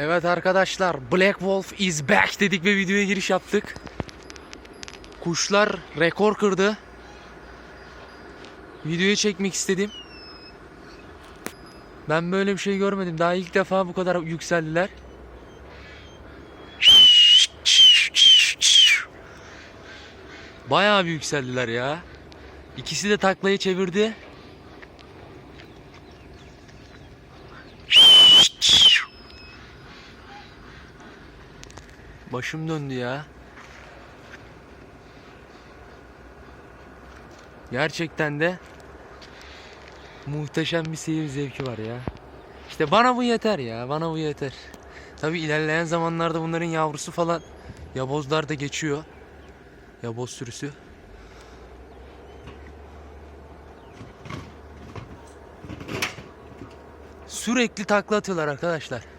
Evet arkadaşlar Black Wolf is back dedik ve videoya giriş yaptık. Kuşlar rekor kırdı. Videoyu çekmek istedim. Ben böyle bir şey görmedim. Daha ilk defa bu kadar yükseldiler. Bayağı bir yükseldiler ya. İkisi de taklayı çevirdi. Başım döndü ya. Gerçekten de muhteşem bir seyir zevki var ya. İşte bana bu yeter ya. Bana bu yeter. Tabi ilerleyen zamanlarda bunların yavrusu falan yabozlar da geçiyor. Yaboz sürüsü. Sürekli takla atıyorlar arkadaşlar.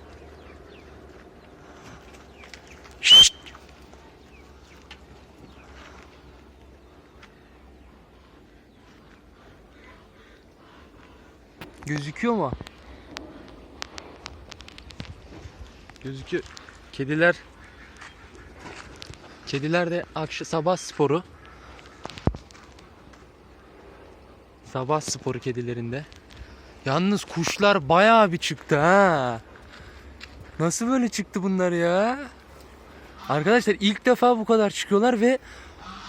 Gözüküyor mu? Gözüküyor. Kediler Kediler de akşam sabah sporu. Sabah sporu kedilerinde. Yalnız kuşlar bayağı bir çıktı ha. Nasıl böyle çıktı bunlar ya? Arkadaşlar ilk defa bu kadar çıkıyorlar ve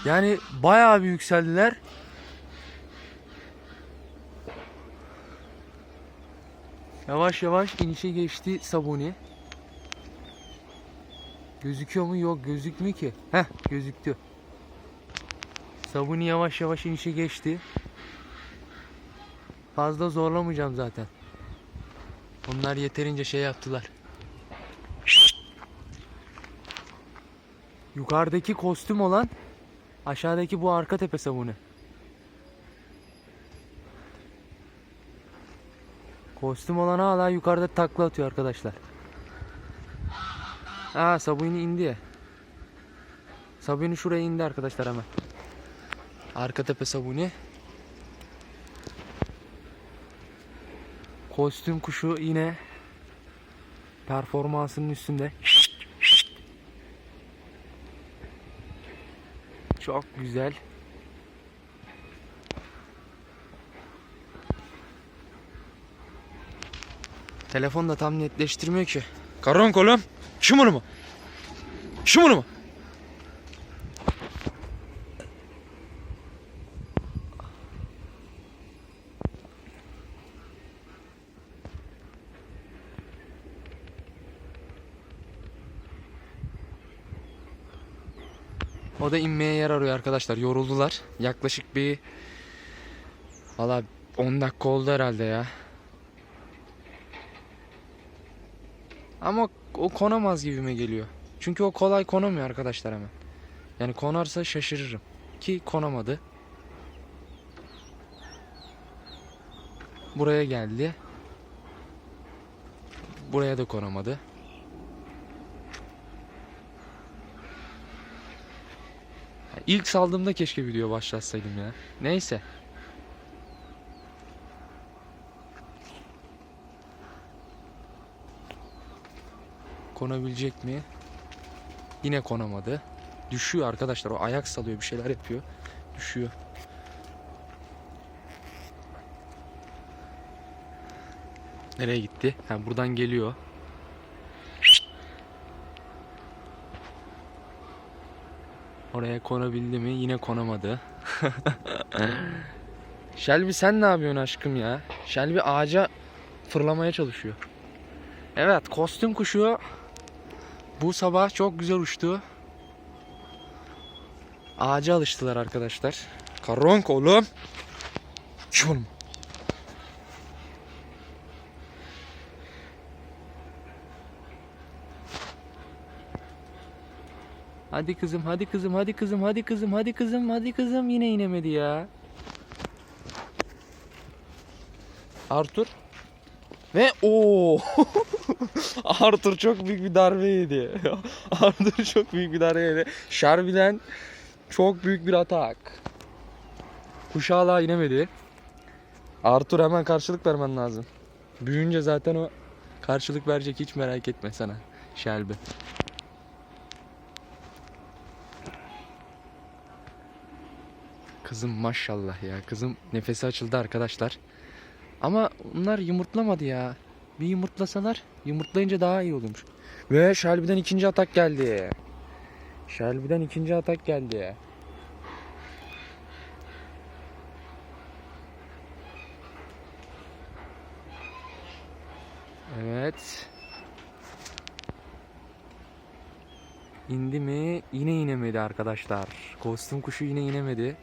yani bayağı bir yükseldiler. Yavaş yavaş inişe geçti Sabuni. Gözüküyor mu? Yok gözükmüyor ki. Heh gözüktü. Sabuni yavaş yavaş inişe geçti. Fazla zorlamayacağım zaten. Onlar yeterince şey yaptılar. Yukarıdaki kostüm olan aşağıdaki bu arka tepe sabunu. Kostüm olan hala yukarıda takla atıyor arkadaşlar. Aa Sabuni indi ya. Sabuni şuraya indi arkadaşlar hemen. Arka tepe Sabuni. Kostüm kuşu yine performansının üstünde. Çok güzel. Telefon da tam netleştirmiyor ki. Karon kolum. Şu bunu mu? Şu bunu mu? O da inmeye yer arıyor arkadaşlar. Yoruldular. Yaklaşık bir Valla 10 dakika oldu herhalde ya. Ama o konamaz gibime geliyor. Çünkü o kolay konamıyor arkadaşlar hemen. Yani konarsa şaşırırım. Ki konamadı. Buraya geldi. Buraya da konamadı. İlk saldığımda keşke video başlatsaydım ya. Neyse. Konabilecek mi? Yine konamadı. Düşüyor arkadaşlar. O ayak salıyor bir şeyler yapıyor. Düşüyor. Nereye gitti? Ha, buradan geliyor. Oraya konabildi mi? Yine konamadı. Shelby sen ne yapıyorsun aşkım ya? Shelby ağaca fırlamaya çalışıyor. Evet kostüm kuşu bu sabah çok güzel uçtu. Ağaca alıştılar arkadaşlar. Karonk oğlum. Şunum. Hadi kızım, hadi kızım, hadi kızım, hadi kızım, hadi kızım, hadi kızım. Yine inemedi ya. Arthur. Ve o Arthur çok büyük bir darbe yedi. Arthur çok büyük bir darbe yedi. Sharvy'den çok büyük bir atak. Kuş hala inemedi. Arthur hemen karşılık vermen lazım. Büyüyünce zaten o Karşılık verecek hiç merak etme sana. Shelby. Kızım maşallah ya. Kızım nefesi açıldı arkadaşlar. Ama bunlar yumurtlamadı ya. Bir yumurtlasalar yumurtlayınca daha iyi olurmuş. Ve Shelby'den ikinci atak geldi. Shelby'den ikinci atak geldi. Evet. İndi mi? Yine inemedi arkadaşlar. Kostüm kuşu yine inemedi.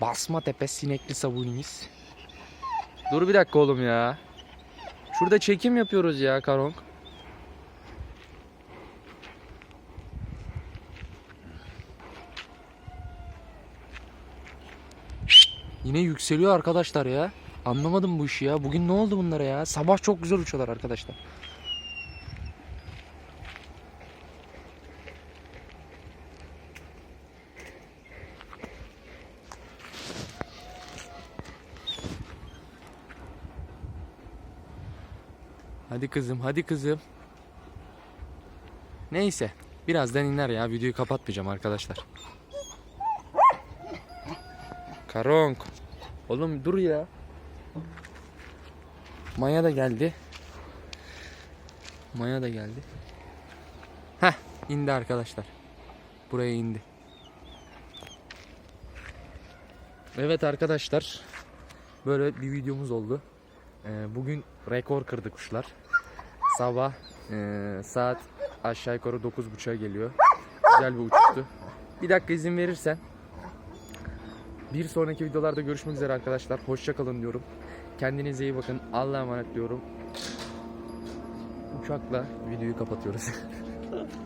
Basma tepe sinekli sabunimiz. Dur bir dakika oğlum ya. Şurada çekim yapıyoruz ya Karong. Yine yükseliyor arkadaşlar ya. Anlamadım bu işi ya. Bugün ne oldu bunlara ya? Sabah çok güzel uçuyorlar arkadaşlar. Hadi kızım, hadi kızım. Neyse, birazdan iner ya. Videoyu kapatmayacağım arkadaşlar. Karong. Oğlum dur ya. Maya da geldi. Maya da geldi. Heh, indi arkadaşlar. Buraya indi. Evet arkadaşlar. Böyle bir videomuz oldu. Ee, bugün rekor kırdı kuşlar. Sabah ee, saat aşağı yukarı 9.30'a geliyor. Güzel bir uçuştu. Bir dakika izin verirsen bir sonraki videolarda görüşmek üzere arkadaşlar. Hoşça kalın diyorum. Kendinize iyi bakın. Allah'a emanet diyorum. Uçakla videoyu kapatıyoruz.